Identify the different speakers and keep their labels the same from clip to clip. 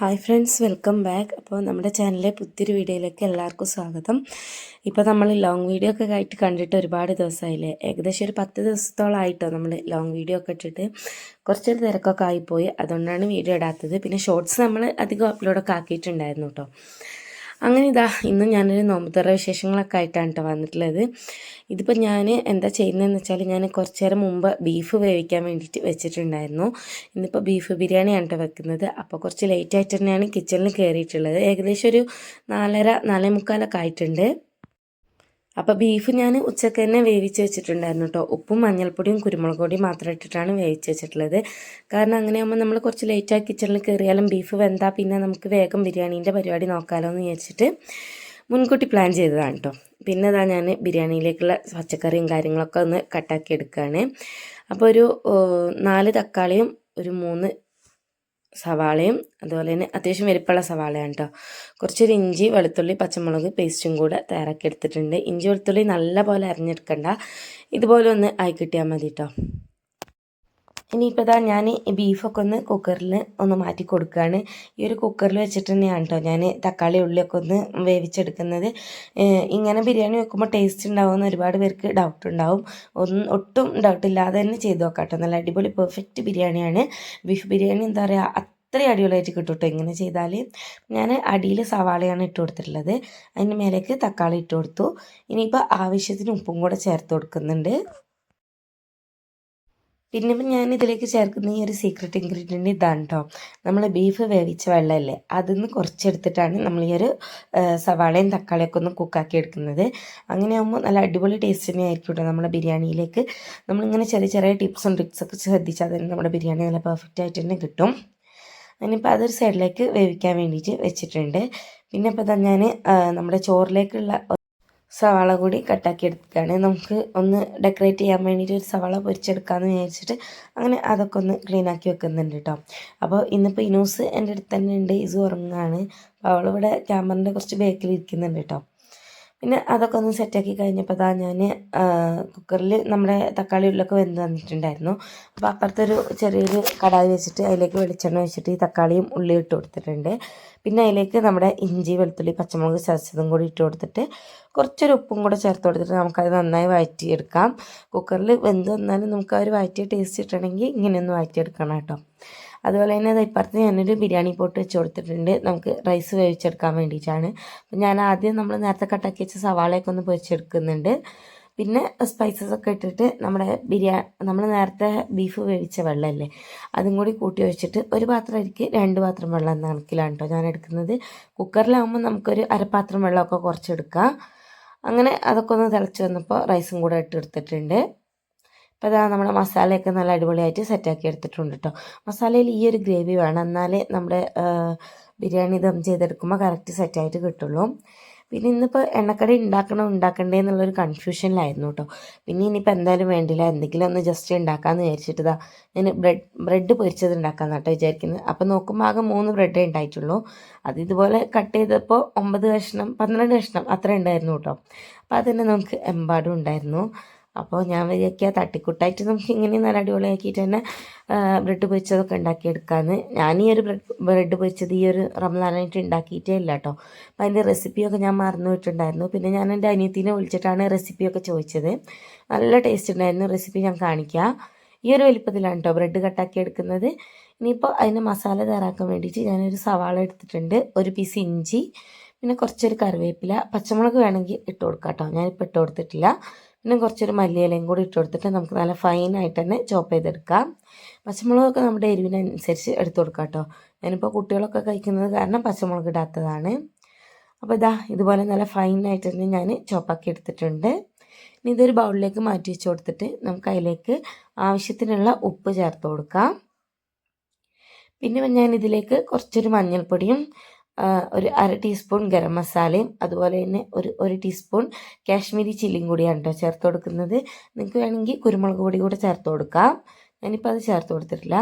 Speaker 1: Hi friends welcome back അപ്പോൾ നമ്മുടെ ചാനലിലെ പുതിയൊരു വീഡിയോയിലേക്ക് എല്ലാവർക്കും സ്വാഗതം. ഇപ്പോൾ നമ്മൾ ലോങ് വീഡിയോ ഒക്കെ ആയിട്ട് കണ്ടിട്ട് ഒരുപാട് ദിവസമായില്ലേ ഏകദേശം ഒരു പത്ത് ദിവസത്തോളമായിട്ടോ നമ്മൾ ലോങ് വീഡിയോ ഒക്കെ ഇട്ടിട്ട്. കുറച്ചൊരു തിരക്കൊക്കെ ആയിപ്പോയി. അതുകൊണ്ടാണ് വീഡിയോ ഇടാത്തത്. പിന്നെ ഷോർട്സ് നമ്മൾ അധികം അപ്ലോഡൊക്കെ ആക്കിയിട്ടുണ്ടായിരുന്നു കേട്ടോ അങ്ങനെ ഇതാ ഇന്ന് ഞാനൊരു നോമ്പുതറ വിശേഷങ്ങളൊക്കെ ആയിട്ടാണ് കേട്ടോ വന്നിട്ടുള്ളത്. ഇതിപ്പോൾ ഞാൻ എന്താ ചെയ്യുന്നതെന്ന് വെച്ചാൽ ഞാൻ കുറച്ച് നേരം മുമ്പ് ബീഫ് വേവിക്കാൻ വേണ്ടിയിട്ട് വെച്ചിട്ടുണ്ടായിരുന്നു. ഇന്നിപ്പോൾ ബീഫ് ബിരിയാണിയാണ് കേട്ടോ വെക്കുന്നത്. അപ്പോൾ കുറച്ച് ലേറ്റ് ആയിട്ട് തന്നെയാണ് കിച്ചണിൽ കയറിയിട്ടുള്ളത് ഏകദേശം ഒരു നാലര നാലേ മുക്കാലൊക്കെ ആയിട്ടുണ്ട്. അപ്പോൾ ബീഫ് ഞാൻ ഉച്ചയ്ക്ക് തന്നെ വേവിച്ച് വെച്ചിട്ടുണ്ടായിരുന്നു കേട്ടോ ഉപ്പും മഞ്ഞൾപ്പൊടിയും കുരുമുളക് പൊടിയും മാത്രം ഇട്ടിട്ടാണ് വേവിച്ച് വെച്ചിട്ടുള്ളത്. കാരണം അങ്ങനെയാകുമ്പോൾ നമ്മൾ കുറച്ച് ലേറ്റായി കിച്ചണിൽ കയറിയാലും ബീഫ് വെന്താൽ പിന്നെ നമുക്ക് വേഗം ബിരിയാണീന്റെ പരിപാടി നോക്കാമല്ലോ എന്ന് വിചാരിച്ചിട്ട് മുൻകൂട്ടി പ്ലാൻ ചെയ്തതാണ് കേട്ടോ പിന്നെ അതാ ഞാൻ ബിരിയാണിയിലേക്കുള്ള പച്ചക്കറിയും കാര്യങ്ങളൊക്കെ ഒന്ന് കട്ടാക്കി എടുക്കുകയാണ് അപ്പോൾ ഒരു നാല് തക്കാളിയും ഒരു മൂന്ന് സവാളയും അതുപോലെ തന്നെ അത്യാവശ്യം വലിപ്പമുള്ള സവാളയാണ് കേട്ടോ കുറച്ചൊരു ഇഞ്ചി വെളുത്തുള്ളി പച്ചമുളക് പേസ്റ്റും കൂടെ തയ്യാറാക്കി എടുത്തിട്ടുണ്ട്. ഇഞ്ചി വെളുത്തുള്ളി നല്ല പോലെ അരിഞ്ഞെടുക്കണ്ട. ഇതുപോലെ ഒന്ന് ആയി കിട്ടിയാൽ മതി കേട്ടോ ഇനിയിപ്പോൾ ഇതാ ഞാൻ ബീഫൊക്കെ ഒന്ന് കുക്കറിൽ ഒന്ന് മാറ്റി കൊടുക്കുകയാണ് ഈ ഒരു കുക്കറിൽ വെച്ചിട്ട് തന്നെയാണ് കേട്ടോ ഞാൻ തക്കാളി ഉള്ളിയൊക്കെ ഒന്ന് വേവിച്ചെടുക്കുന്നത്. ഇങ്ങനെ ബിരിയാണി വെക്കുമ്പോൾ ടേസ്റ്റ് ഉണ്ടാവുമെന്ന് ഒരുപാട് പേർക്ക് ഡൗട്ട് ഉണ്ടാവും. ഒന്നും ഒട്ടും ഡൗട്ട് ഇല്ലാതെ തന്നെ ചെയ്ത് നോക്കാം കേട്ടോ നല്ല അടിപൊളി പെർഫെക്റ്റ് ബിരിയാണിയാണ്. ബീഫ് ബിരിയാണി എന്താ പറയുക അത്രയും അടിപൊളിയായിട്ട് കിട്ടും കേട്ടോ ഇങ്ങനെ ചെയ്താൽ ഞാൻ അടിയിൽ സവാളയാണ് ഇട്ട് കൊടുത്തിട്ടുള്ളത്. അതിന് മേലേക്ക് തക്കാളി ഇട്ട് കൊടുത്തു. ഇനിയിപ്പോൾ ആവശ്യത്തിന് ഉപ്പും കൂടെ ചേർത്ത് കൊടുക്കുന്നുണ്ട്. പിന്നെ ഞാൻ ഇതിലേക്ക് ചേർക്കുന്ന ഈ ഒരു സീക്രട്ട് ഇൻഗ്രീഡിയന്റ് ഇതാണ് കേട്ടോ നമ്മൾ ബീഫ് വേവിച്ച വെള്ളമല്ലേ അതിൽ നിന്ന് കുറച്ചെടുത്തിട്ടാണ് നമ്മൾ ഈ ഒരു സവാളയും തക്കാളിയൊക്കെ ഒന്ന് കുക്കാക്കി എടുക്കുന്നത്. അങ്ങനെ ആകുമ്പോൾ നല്ല അടിപൊളി ടേസ്റ്റ് തന്നെ ആയിരിക്കും കേട്ടോ നമ്മുടെ ബിരിയാണിയിലേക്ക്. നമ്മളിങ്ങനെ ചെറിയ ചെറിയ ടിപ്സും ട്രിക്സൊക്കെ ശ്രദ്ധിച്ചാൽ തന്നെ നമ്മുടെ ബിരിയാണി നല്ല പെർഫെക്റ്റ് ആയിട്ട് തന്നെ കിട്ടും. അതിനിപ്പോൾ അതൊരു സൈഡിലേക്ക് വേവിക്കാൻ വേണ്ടിയിട്ട് വെച്ചിട്ടുണ്ട്. പിന്നെ ഇപ്പോൾ ഞാൻ നമ്മുടെ ചോറിലേക്കുള്ള സവാള കൂടി കട്ടാക്കി എടുക്കുകയാണ്. നമുക്ക് ഒന്ന് ഡെക്കറേറ്റ് ചെയ്യാൻ വേണ്ടിയിട്ട് ഒരു സവാള പൊരിച്ചെടുക്കാമെന്ന് വിചാരിച്ചിട്ട് അങ്ങനെ അതൊക്കെ ഒന്ന് ക്ലീൻ ആക്കി വെക്കുന്നുണ്ട് കേട്ടോ അപ്പോൾ ഇന്നിപ്പോൾ ഇനൂസ് എന്റെ അടുത്ത് തന്നെ ഉണ്ട്. ഇസു ഉറങ്ങുകയാണ്. അവളിവിടെ ക്യാമറിന്റെ കുറച്ച് ബേക്കിൽ ഇരിക്കുന്നുണ്ട് കേട്ടോ പിന്നെ അതൊക്കെ ഒന്ന് സെറ്റാക്കി കഴിഞ്ഞപ്പോൾ താ ഞാൻ കുക്കറിൽ നമ്മുടെ തക്കാളി ഉള്ളൊക്കെ വെന്ത് വന്നിട്ടുണ്ടായിരുന്നു. അപ്പോൾ അപ്പുറത്തൊരു ചെറിയൊരു കടായി വെച്ചിട്ട് അതിലേക്ക് വെളിച്ചെണ്ണ വെച്ചിട്ട് ഈ തക്കാളിയും ഉള്ളി ഇട്ട് കൊടുത്തിട്ടുണ്ട്. പിന്നെ അതിലേക്ക് നമ്മുടെ ഇഞ്ചി വെളുത്തുള്ളി പച്ചമുളക് ചതച്ചതും കൂടി ഇട്ട് കൊടുത്തിട്ട് കുറച്ചൊരു ഉപ്പും കൂടെ ചേർത്ത് കൊടുത്തിട്ട് നമുക്കത് നന്നായി വഴറ്റിയെടുക്കാം. കുക്കറിൽ വെന്ത് വന്നാലും നമുക്ക് ആ ഒരു വഴറ്റിയ ടേസ്റ്റ് കിട്ടണമെങ്കിൽ ഇങ്ങനെയൊന്ന് വഴറ്റിയെടുക്കണം കേട്ടോ. അതുപോലെ തന്നെ ഇപ്പുറത്ത് ഞാനൊരു ബിരിയാണി പോട്ട് വെച്ച് കൊടുത്തിട്ടുണ്ട്. നമുക്ക് റൈസ് വേവിച്ചെടുക്കാൻ വേണ്ടിയിട്ടാണ്. ഞാൻ ആദ്യം നമ്മൾ നേരത്തെ കട്ടാക്കി വെച്ച സവാളയൊക്കെ ഒന്ന് പൊരിച്ചെടുക്കുന്നുണ്ട്. പിന്നെ സ്പൈസസ് ഒക്കെ ഇട്ടിട്ട് നമ്മുടെ ബിരിയാണി നമ്മൾ നേരത്തെ ബീഫ് വേവിച്ച വെള്ളമല്ലേ അതും കൂടി കൂട്ടി വെച്ചിട്ട് ഒരു പാത്രം അരിക്ക് രണ്ട് പാത്രം വെള്ളം എന്ന കണക്കിലാണ് കേട്ടോ ഞാൻ എടുക്കുന്നത്. കുക്കറിലാകുമ്പോൾ നമുക്കൊരു അരപ്പാത്രം വെള്ളമൊക്കെ കുറച്ചെടുക്കാം. അങ്ങനെ അതൊക്കെ ഒന്ന് തിളച്ച് വന്നപ്പോൾ റൈസും കൂടെ ഇട്ടെടുത്തിട്ടുണ്ട് അപ്പോൾ അതാ നമ്മുടെ മസാലയൊക്കെ നല്ല അടിപൊളിയായിട്ട് സെറ്റാക്കി എടുത്തിട്ടുണ്ട് കേട്ടോ മസാലയിൽ ഈ ഒരു ഗ്രേവി വേണം. എന്നാലേ നമ്മുടെ ബിരിയാണി ദം ചെയ്തെടുക്കുമ്പോൾ കറക്റ്റ് സെറ്റായിട്ട് കിട്ടുള്ളൂ. പിന്നെ ഇന്നിപ്പോൾ എണ്ണക്കടി ഉണ്ടാക്കണോ ഉണ്ടാക്കണ്ടേ എന്നുള്ളൊരു കൺഫ്യൂഷനിലായിരുന്നു കേട്ടോ പിന്നെ ഇനിയിപ്പോൾ എന്തായാലും വേണ്ടില്ല. എന്തെങ്കിലും ഒന്ന് ജസ്റ്റ് ഉണ്ടാക്കാമെന്ന് വിചാരിച്ചിട്ട് ഇതാ ഞാൻ ബ്രെഡ് ബ്രെഡ് പൊരിച്ചത് ഉണ്ടാക്കാമെന്ന് കേട്ടോ വിചാരിക്കുന്നത്. അപ്പോൾ നോക്കുമ്പോൾ ആകെ മൂന്ന് ബ്രെഡേ ഉണ്ടായിട്ടുള്ളൂ. അത് ഇതുപോലെ കട്ട് ചെയ്തപ്പോൾ ഒമ്പത് കഷ്ണം പന്ത്രണ്ട് കഷ്ണം അത്ര ഉണ്ടായിരുന്നു കേട്ടോ അപ്പോൾ അതുതന്നെ നമുക്ക് എമ്പാടും ഉണ്ടായിരുന്നു. അപ്പോൾ ഞാൻ വിചാരിക്കുക തട്ടിക്കുട്ടായിട്ട് നമുക്ക് ഇങ്ങനെ നല്ല അടിപൊളിയാക്കിയിട്ട് തന്നെ ബ്രെഡ് പൊരിച്ചതൊക്കെ ഉണ്ടാക്കിയെടുക്കാമെന്ന് ഞാൻ ഈ ഒരു ബ്രെഡ് ബ്രെഡ് പൊരിച്ചത് ഈ ഒരു റംലാനായിട്ട് ഉണ്ടാക്കിയിട്ടേ ഇല്ല കേട്ടോ അപ്പോൾ അതിന്റെ റെസിപ്പിയൊക്കെ ഞാൻ മറന്നു പോയിട്ടുണ്ടായിരുന്നു പിന്നെ ഞാൻ എന്റെ അനിയത്തിനെ വിളിച്ചിട്ടാണ് റെസിപ്പിയൊക്കെ ചോദിച്ചത്. നല്ല ടേസ്റ്റ് ഉണ്ടായിരുന്നു റെസിപ്പി ഞാൻ കാണിക്കാം. ഈ ഒരു വലിപ്പത്തിലാണ് കേട്ടോ ബ്രെഡ് കട്ടാക്കി എടുക്കുന്നത്. ഇനിയിപ്പോൾ അതിന്റെ മസാല തയ്യാറാക്കാൻ വേണ്ടിയിട്ട് ഞാനൊരു സവാള എടുത്തിട്ടുണ്ട്. ഒരു പീസ് ഇഞ്ചി പിന്നെ കുറച്ചൊരു കറിവേപ്പില പച്ചമുളക് വേണമെങ്കിൽ ഇട്ട് കൊടുക്കാം കേട്ടോ ഞാനിപ്പോൾ ഇട്ട് കൊടുത്തിട്ടില്ല. പിന്നെ കുറച്ചൊരു മല്ലിയിലയും കൂടി ഇട്ട് കൊടുത്തിട്ട് നമുക്ക് നല്ല ഫൈനായിട്ട് തന്നെ ചോപ്പ് ചെയ്തെടുക്കാം. പച്ചമുളകൊക്കെ നമ്മുടെ എരിവിനനുസരിച്ച് എടുത്ത് കൊടുക്കാം കേട്ടോ ഞാനിപ്പോൾ കുട്ടികളൊക്കെ കഴിക്കുന്നത് കാരണം പച്ചമുളക് ഇടാത്തതാണ്. അപ്പോൾ ഇതാ ഇതുപോലെ നല്ല ഫൈനായിട്ട് തന്നെ ഞാൻ ചോപ്പാക്കി എടുത്തിട്ടുണ്ട്. ഇനി ഇതൊരു ബൗളിലേക്ക് മാറ്റി വെച്ച് കൊടുത്തിട്ട് നമുക്ക് അതിലേക്ക് ആവശ്യത്തിനുള്ള ഉപ്പ് ചേർത്ത് കൊടുക്കാം. പിന്നെ ഞാൻ ഇതിലേക്ക് കുറച്ചൊരു മഞ്ഞൾപ്പൊടിയും ഒരു അര ടീസ്പൂൺ ഗരം മസാലയും അതുപോലെ തന്നെ ഒരു ഒരു ടീസ്പൂൺ കാശ്മീരി ചില്ലിയും കൂടിയാണ് കേട്ടോ ചേർത്ത് കൊടുക്കുന്നത്. നിങ്ങൾക്ക് വേണമെങ്കിൽ കുരുമുളക് പൊടി കൂടെ ചേർത്ത് കൊടുക്കാം. ഞാനിപ്പോൾ അത് ചേർത്ത് കൊടുത്തിട്ടില്ല.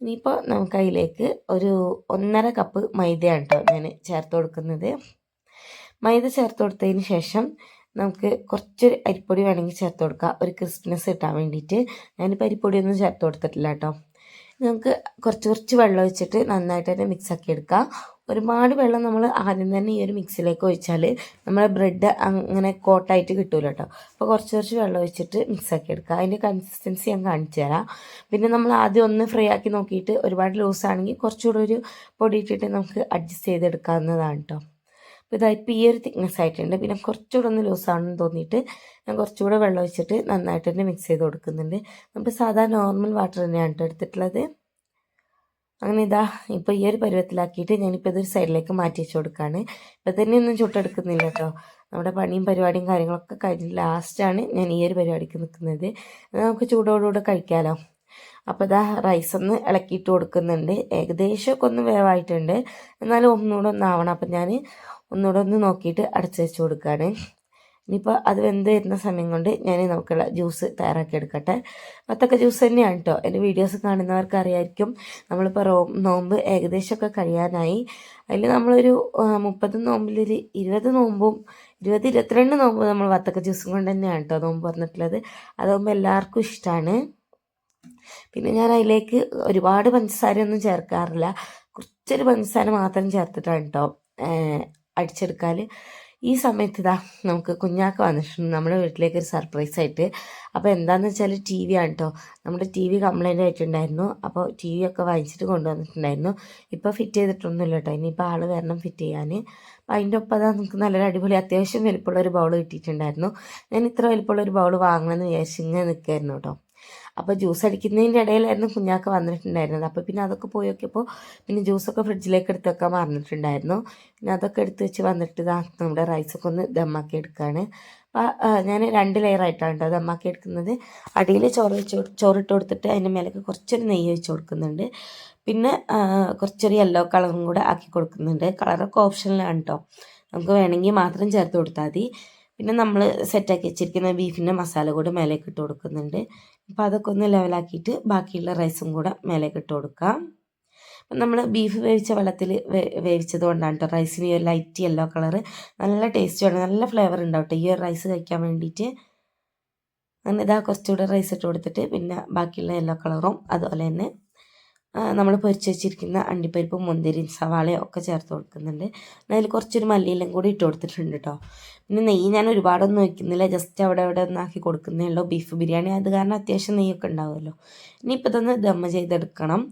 Speaker 1: ഇനിയിപ്പോൾ നമുക്ക് അതിലേക്ക് ഒരു ഒന്നര കപ്പ് മൈദയാണ് കേട്ടോ ഞാൻ ചേർത്ത് കൊടുക്കുന്നത്. മൈദ ചേർത്ത് കൊടുത്തതിന് ശേഷം നമുക്ക് കുറച്ചൊരു അരിപ്പൊടി വേണമെങ്കിൽ ചേർത്ത് കൊടുക്കാം. ഒരു ക്രിസ്പിനെസ് കിട്ടാൻ വേണ്ടിയിട്ട്. ഞാനിപ്പോൾ അരിപ്പൊടിയൊന്നും ചേർത്ത് കൊടുത്തിട്ടില്ല കേട്ടോ നമുക്ക് കുറച്ച് കുറച്ച് വെള്ളം ഒഴിച്ചിട്ട് നന്നായിട്ട് തന്നെ മിക്സ് ആക്കി എടുക്കാം. ഒരുപാട് വെള്ളം നമ്മൾ ആദ്യം തന്നെ ഈ ഒരു മിക്സിലേക്ക് ഒഴിച്ചാൽ നമ്മുടെ ബ്രെഡ് അങ്ങനെ കോട്ടായിട്ട് കിട്ടൂല കേട്ടോ അപ്പോൾ കുറച്ച് കുറച്ച് വെള്ളം ഒഴിച്ചിട്ട് മിക്സാക്കി എടുക്കുക. അതിന്റെ കൺസിസ്റ്റൻസി ഞാൻ കാണിച്ചു തരാം. പിന്നെ നമ്മൾ ആദ്യം ഒന്ന് ഫ്രൈ ആക്കി നോക്കിയിട്ട് ഒരുപാട് ലൂസ് ആണെങ്കിൽ കുറച്ചുകൂടെ ഒരു പൊടി ഇട്ടിട്ട് നമുക്ക് അഡ്ജസ്റ്റ് ചെയ്തെടുക്കാവുന്നതാണ് കേട്ടോ അപ്പോൾ ഇതായിപ്പോൾ ഈ ഒരു തിക്നെസ് ആയിട്ടുണ്ട്. പിന്നെ കുറച്ചുകൂടെ ഒന്ന് ലൂസ് ആണെന്ന് തോന്നിയിട്ട് ഞാൻ കുറച്ചുകൂടെ വെള്ളം ഒഴിച്ചിട്ട് നന്നായിട്ട് തന്നെ മിക്സ് ചെയ്ത് കൊടുക്കുന്നുണ്ട്. നമുക്ക് സാധാ നോർമൽ വാട്ടർ തന്നെയാണ് കേട്ടോ എടുത്തിട്ടുള്ളത്. അങ്ങനെ ഇതാ ഇപ്പോൾ ഈ ഒരു പരുവത്തിലാക്കിയിട്ട് ഞാനിപ്പോൾ ഇതൊരു സൈഡിലേക്ക് മാറ്റി വെച്ച് കൊടുക്കുകയാണ് ഇപ്പം തന്നെ ഒന്നും ചുട്ടെടുക്കുന്നില്ല കേട്ടോ നമ്മുടെ പണിയും പരിപാടിയും കാര്യങ്ങളൊക്കെ കഴിഞ്ഞ് ലാസ്റ്റാണ് ഞാൻ ഈ ഒരു പരിപാടിക്ക് നിൽക്കുന്നത്. നമുക്ക് ചൂടോടുകൂടെ കഴിക്കാലോ. അപ്പോൾ ഇതാ റൈസ് ഒന്ന് ഇളക്കിയിട്ട് കൊടുക്കുന്നുണ്ട്. ഏകദേശമൊക്കെ ഒന്ന് വേവായിട്ടുണ്ട്. എന്നാലും ഒന്നുകൂടെ ഒന്നാവണം അപ്പൊ ഞാൻ ഒന്നുകൂടെ ഒന്ന് നോക്കിയിട്ട് അടച്ചു വെച്ച് കൊടുക്കുകയാണ് ഇനിയിപ്പോൾ അത് വെന്ത് വരുന്ന സമയം കൊണ്ട് ഞാൻ നമുക്കുള്ള ജ്യൂസ് തയ്യാറാക്കി എടുക്കട്ടെ. വത്തക്ക ജ്യൂസ് തന്നെയാണ് കേട്ടോ എന്റെ വീഡിയോസ് കാണുന്നവർക്ക് അറിയായിരിക്കും നമ്മളിപ്പോൾ റോ നോമ്പ് ഏകദേശമൊക്കെ കഴിയാനായി. അതിൽ നമ്മളൊരു മുപ്പത് നോമ്പിലൊരു ഇരുപത് നോമ്പും ഇരുപത് ഇരുപത്തിരണ്ട് നോമ്പ് നമ്മൾ വത്തക്ക ജ്യൂസും കൊണ്ട് തന്നെയാണ് കേട്ടോ നോമ്പ് പറഞ്ഞിട്ടുള്ളത് അതാകുമ്പോൾ എല്ലാവർക്കും ഇഷ്ടമാണ് പിന്നെ ഞാൻ അതിലേക്ക് ഒരുപാട് പഞ്ചസാരയൊന്നും ചേർക്കാറില്ല. കുറച്ചൊരു പഞ്ചസാര മാത്രം ചേർത്തിട്ടാണ് കേട്ടോ അടിച്ചെടുക്കാൻ ഈ സമയത്ത് ഇതാ നമുക്ക് കുഞ്ഞാക്ക വന്നിട്ടുണ്ട്. നമ്മുടെ വീട്ടിലേക്ക് ഒരു സർപ്രൈസ് ആയിട്ട്. അപ്പോൾ എന്താണെന്ന് വെച്ചാൽ ടി വി ആണ് കേട്ടോ നമ്മുടെ ടി വി കംപ്ലൈന്റ് ആയിട്ടുണ്ടായിരുന്നു. അപ്പോൾ ടി വി ഒക്കെ വാങ്ങിച്ചിട്ട് കൊണ്ടുവന്നിട്ടുണ്ടായിരുന്നു. ഇപ്പോൾ ഫിറ്റ് ചെയ്തിട്ടൊന്നുമില്ല കേട്ടോ ഇനിയിപ്പോൾ ആൾ വരണം ഫിറ്റ് ചെയ്യാൻ അപ്പോൾ അതിന്റെ ഒപ്പം അതാ നമുക്ക് നല്ലൊരു അടിപൊളി അത്യാവശ്യം വലിപ്പമുള്ള ഒരു ബൗൾ കിട്ടിയിട്ടുണ്ടായിരുന്നു. ഞാൻ ഇത്ര വലിപ്പമുള്ള ഒരു ബൗൾ വാങ്ങണമെന്ന് വിചാരിച്ച് നിൽക്കായിരുന്നു കേട്ടോ അപ്പോൾ ജ്യൂസ് അടിക്കുന്നതിന്റെ ഇടയിലായിരുന്നു കുഞ്ഞാക്ക വന്നിട്ടുണ്ടായിരുന്നത്. അപ്പോൾ പിന്നെ അതൊക്കെ പോയി നോക്കിയപ്പോൾ പിന്നെ ജ്യൂസൊക്കെ ഫ്രിഡ്ജിലേക്ക് എടുത്ത് വെക്കാൻ മറന്നിട്ടുണ്ടായിരുന്നു പിന്നെ അതൊക്കെ എടുത്ത് വെച്ച് വന്നിട്ട് ഇതാ നമ്മുടെ റൈസൊക്കെ ഒന്ന് ദമ്മാക്കി എടുക്കുകയാണ് അപ്പോൾ ഞാൻ രണ്ട് ലെയറായിട്ടാണ് കേട്ടോ ദമ്മാക്കി എടുക്കുന്നത്. അടിയിൽ ചോറ് വെച്ച് ചോറിട്ട് കൊടുത്തിട്ട് അതിന്റെ മേലേക്ക് കുറച്ചൊരു നെയ്യ് വെച്ച് കൊടുക്കുന്നുണ്ട്. പിന്നെ കുറച്ചൊരു യെല്ലോ കളറും കൂടെ ആക്കി കൊടുക്കുന്നുണ്ട്. കളറൊക്കെ ഓപ്ഷനിലാണ് കേട്ടോ നമുക്ക് വേണമെങ്കിൽ മാത്രം ചേർത്ത് കൊടുത്താൽ മതി. പിന്നെ നമ്മൾ സെറ്റാക്കി വെച്ചിരിക്കുന്ന ബീഫിന്റെ മസാല കൂടെ മേലേക്ക് ഇട്ട് കൊടുക്കുന്നുണ്ട്. അപ്പോൾ അതൊക്കെ ഒന്ന് ലെവലാക്കിയിട്ട് ബാക്കിയുള്ള റൈസും കൂടെ മേലേക്ക് ഇട്ട് കൊടുക്കാം. നമ്മൾ ബീഫ് വേവിച്ച വെള്ളത്തിൽ വേവിച്ചത് കൊണ്ടാണ് കേട്ടോ റൈസിന് ഈ ലൈറ്റ് യെല്ലോ കളർ നല്ല ടേസ്റ്റുമാണ് നല്ല ഫ്ലേവർ ഉണ്ടാവും ഈ റൈസ് കഴിക്കാൻ വേണ്ടിയിട്ട്. അങ്ങനെ ഇതാ കുറച്ചുകൂടെ റൈസ് ഇട്ട് കൊടുത്തിട്ട് പിന്നെ ബാക്കിയുള്ള യെല്ലോ കളറും അതുപോലെ തന്നെ നമ്മൾ പൊരിച്ച് വെച്ചിരിക്കുന്ന അണ്ടിപ്പരിപ്പും മുന്തിരിയും സവാളയും ഒക്കെ ചേർത്ത് കൊടുക്കുന്നുണ്ട്. അതിൽ കുറച്ചൊരു മല്ലിയിലും കൂടി ഇട്ട് കൊടുത്തിട്ടുണ്ട് കേട്ടോ പിന്നെ നെയ്യ് ഞാൻ ഒരുപാടൊന്നും വയ്ക്കുന്നില്ല ജസ്റ്റ് അവിടെ അവിടെ ഒന്നാക്കി കൊടുക്കുന്നേ ഉള്ളൂ. ബീഫ് ബിരിയാണി അത് കാരണം അത്യാവശ്യം നെയ്യൊക്കെ ഉണ്ടാവുമല്ലോ. ഇനിയിപ്പോൾ ഇതൊന്ന് ദമ്മ ചെയ്തെടുക്കണം.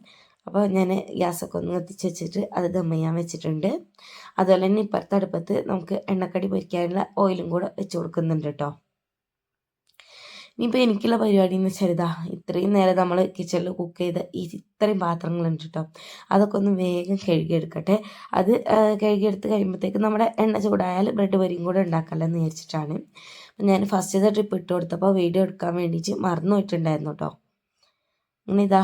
Speaker 1: അപ്പോൾ ഞാൻ ഗ്യാസൊക്കെ ഒന്ന് കത്തിച്ച് വെച്ചിട്ട് അത് ദമ്മ ചെയ്യാൻ വെച്ചിട്ടുണ്ട്. അതുപോലെ തന്നെ ഇപ്പുറത്തെ അടുപ്പത്ത് നമുക്ക് എണ്ണക്കടി പൊരിക്കാനുള്ള ഓയിലും കൂടെ വെച്ച് കൊടുക്കുന്നുണ്ട് കേട്ടോ ഇനിയിപ്പോൾ എനിക്കുള്ള പരിപാടി എന്ന് വെച്ചാൽ ഇതാ ഇത്രയും നേരം നമ്മൾ കിച്ചണിൽ കുക്ക് ചെയ്ത ഈ ഇത്രയും പാത്രങ്ങളുണ്ട് കേട്ടോ അതൊക്കെ ഒന്ന് വേഗം കഴുകിയെടുക്കട്ടെ. അത് കഴുകിയെടുത്ത് കഴിയുമ്പോഴത്തേക്ക് നമ്മുടെ എണ്ണ ചൂടായാൽ ബ്രെഡ് വരിയും കൂടെ ഉണ്ടാക്കാമല്ലോ എന്ന് വിചാരിച്ചിട്ടാണ് ഞാൻ ഫസ്റ്റ് ട്രിപ്പ് ഇട്ട് കൊടുത്തപ്പോൾ വീഡിയോ എടുക്കാൻ വേണ്ടിയിട്ട് മറന്നു പോയിട്ടുണ്ടായിരുന്നു കേട്ടോ അങ്ങനെ ഇതാ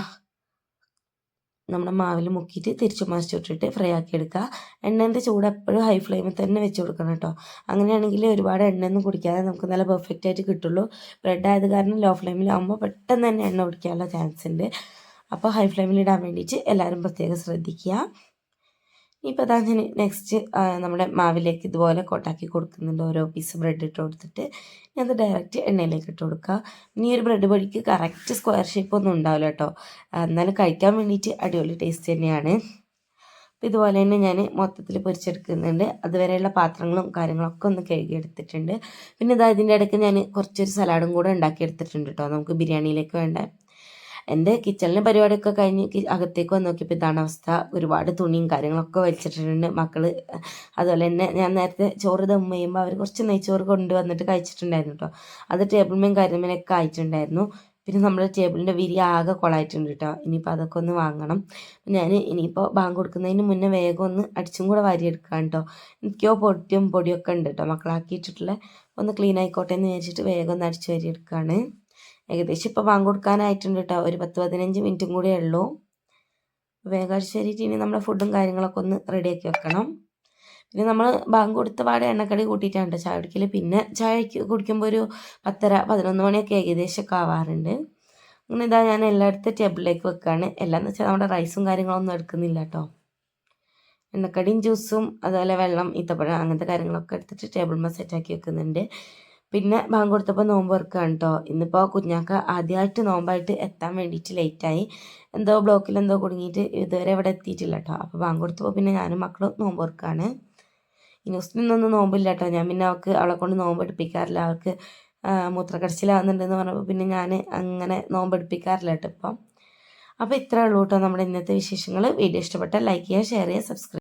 Speaker 1: നമ്മുടെ മാവിൽ മുക്കിയിട്ട് തിരിച്ചു മറിച്ചിട്ടിട്ട് ഫ്രൈ ആക്കി എടുക്കുക. എണ്ണേന്റെ ചൂട് എപ്പോഴും ഹൈ ഫ്ലെയിമിൽ തന്നെ വെച്ച് കൊടുക്കണം കേട്ടോ. അങ്ങനെയാണെങ്കിൽ ഒരുപാട് എണ്ണയൊന്നും കുടിക്കാതെ നമുക്ക് നല്ല പെർഫെക്റ്റ് ആയിട്ട് കിട്ടുള്ളൂ. ബ്രെഡ് ആയത് കാരണം ലോ ഫ്ലെയിമിലാകുമ്പോൾ പെട്ടെന്ന് തന്നെ എണ്ണ കുടിക്കാനുള്ള ചാൻസ് ഉണ്ട്. അപ്പോൾ ഹൈ ഫ്ലെയിമിൽ ഇടാൻ വേണ്ടിയിട്ട് എല്ലാവരും പ്രത്യേകം ശ്രദ്ധിക്കുക. ഇപ്പോൾ അതാ ഞാൻ നെക്സ്റ്റ് നമ്മുടെ മാവിലേക്ക് ഇതുപോലെ കൊട്ടാക്കി കൊടുക്കുന്നുണ്ട്. ഓരോ പീസ് ബ്രെഡ് ഇട്ട് കൊടുത്തിട്ട് അത് ഡയറക്റ്റ് എണ്ണയിലേക്ക് ഇട്ട് കൊടുക്കുക ഇനി ഒരു ബ്രെഡ് പൊടിക്ക് കറക്റ്റ് സ്ക്വയർ ഷേപ്പ് ഒന്നും ഉണ്ടാവില്ല കേട്ടോ. എന്നാലും കഴിക്കാൻ വേണ്ടിയിട്ട് അടിപൊളി ടേസ്റ്റ് തന്നെയാണ്. അപ്പോൾ ഇതുപോലെ തന്നെ ഞാൻ മൊത്തത്തിൽ പൊരിച്ചെടുക്കുന്നുണ്ട്. അതുവരെയുള്ള പാത്രങ്ങളും കാര്യങ്ങളൊക്കെ ഒന്ന് കഴുകി കഴുകിയെടുത്തിട്ടുണ്ട് പിന്നെ ഇതാ ഇതിന്റെ ഇടയ്ക്ക് ഞാൻ കുറച്ചൊരു സലാഡും കൂടെ ഉണ്ടാക്കിയെടുത്തിട്ടുണ്ട് കേട്ടോ. നമുക്ക് ബിരിയാണിയിലേക്ക് വേണ്ട. എന്റെ കിച്ചണിലെ പരിപാടിയൊക്കെ കഴിഞ്ഞ് അകത്തേക്ക് വന്ന് നോക്കിയപ്പോൾ ഇതാണ് അവസ്ഥ. ഒരുപാട് തുണിയും കാര്യങ്ങളൊക്കെ വലിച്ചിട്ടുണ്ട് മക്കൾ അതുപോലെ തന്നെ ഞാൻ നേരത്തെ ചോറ് ദം ചെയ്യുമ്പോൾ അവർ കുറച്ച് നെയ്ച്ചോറ് കൊണ്ടുവന്നിട്ട് കഴിച്ചിട്ടുണ്ടായിരുന്നു കേട്ടോ അത് ടേബിൾമേയും കരിമീനൊക്കെ കഴിച്ചിട്ടുണ്ടായിരുന്നു പിന്നെ നമ്മുടെ ടേബിളിന്റെ വിരി ആകെ കൊളായിട്ടുണ്ട് കേട്ടോ ഇനിയിപ്പോൾ അതൊക്കെ ഒന്ന് വാങ്ങണം. ഞാൻ ഇനിയിപ്പോൾ ബാങ്ക് കൊടുക്കുന്നതിന് മുന്നേ വേഗം ഒന്ന് അടിച്ചും കൂടെ വാരിയെടുക്കാം കേട്ടോ എനിക്കോ പൊടിയും പൊടിയൊക്കെ ഉണ്ട് കേട്ടോ മക്കളാക്കിയിട്ടുള്ള ഒന്ന് ക്ലീൻ ആയിക്കോട്ടെ എന്ന് വിചാരിച്ചിട്ട് വേഗം ഒന്ന് അടിച്ചു വാരിയെടുക്കുകയാണ് ഏകദേശം ഇപ്പോൾ ബാങ്ക് കൊടുക്കാനായിട്ടുണ്ട് കേട്ടോ ഒരു പത്ത് പതിനഞ്ച് മിനിറ്റും കൂടിയേ ഉള്ളൂ. വേഗം ഇനി നമ്മൾ ഫുഡും കാര്യങ്ങളൊക്കെ ഒന്ന് റെഡിയാക്കി വെക്കണം. പിന്നെ നമ്മൾ ബാങ്ക് കൊടുത്ത പാടെ എണ്ണക്കടി കൂട്ടിയിട്ടാണ് ചായ കുടിക്കൽ പിന്നെ ചായ കുടിക്കുമ്പോൾ ഒരു പത്തര പതിനൊന്ന് മണിയൊക്കെ ഏകദേശമൊക്കെ ആവാറുണ്ട്. അങ്ങനെ ഇതാ ഞാൻ എല്ലായിടത്തും ടേബിളിലേക്ക് വെക്കുകയാണ് എല്ലാം എന്ന് വെച്ചാൽ നമ്മുടെ റൈസും കാര്യങ്ങളൊന്നും എടുക്കുന്നില്ല കേട്ടോ എണ്ണക്കടിയും ജ്യൂസും അതുപോലെ വെള്ളം ഈത്തപ്പഴം അങ്ങനത്തെ കാര്യങ്ങളൊക്കെ എടുത്തിട്ട് ടേബിൾ സെറ്റാക്കി വെക്കുന്നുണ്ട്. പിന്നെ ബാങ്ക് കൊടുത്തപ്പോൾ നോമ്പ് തുറക്കുകയാണ് കേട്ടോ ഇന്നിപ്പോൾ കുഞ്ഞാക്ക ആദ്യമായിട്ട് നോമ്പായിട്ട് എത്താൻ വേണ്ടിയിട്ട് ലേറ്റായി എന്തോ ബ്ലോക്കിൽ എന്തോ കുടുങ്ങിയിട്ട് ഇതുവരെ ഇവിടെ എത്തിയിട്ടില്ല കേട്ടോ അപ്പോൾ ബാങ്ക് കൊടുത്തപ്പോൾ പിന്നെ ഞാനും മക്കളും നോമ്പ് തുറക്കുകയാണ് ഇനൂസിനൊന്നും നോമ്പില്ല കേട്ടോ ഞാൻ പിന്നെ അവൾക്ക് അവളെ കൊണ്ട് നോമ്പ് എടുപ്പിക്കാറില്ല. അവൾക്ക് മൂത്രക്കടച്ചിലാവുന്നുണ്ടെന്ന് പറഞ്ഞപ്പോൾ പിന്നെ ഞാൻ അങ്ങനെ നോമ്പ് എടുപ്പിക്കാറില്ല കേട്ടോ ഇപ്പം. അപ്പോൾ ഇത്രയേ ഉള്ളൂ കേട്ടോ നമ്മുടെ ഇന്നത്തെ വിശേഷങ്ങൾ വീഡിയോ ഇഷ്ടപ്പെട്ടാൽ ലൈക്ക് ചെയ്യുക ഷെയർ ചെയ്യുക സബ്സ്ക്രൈബ്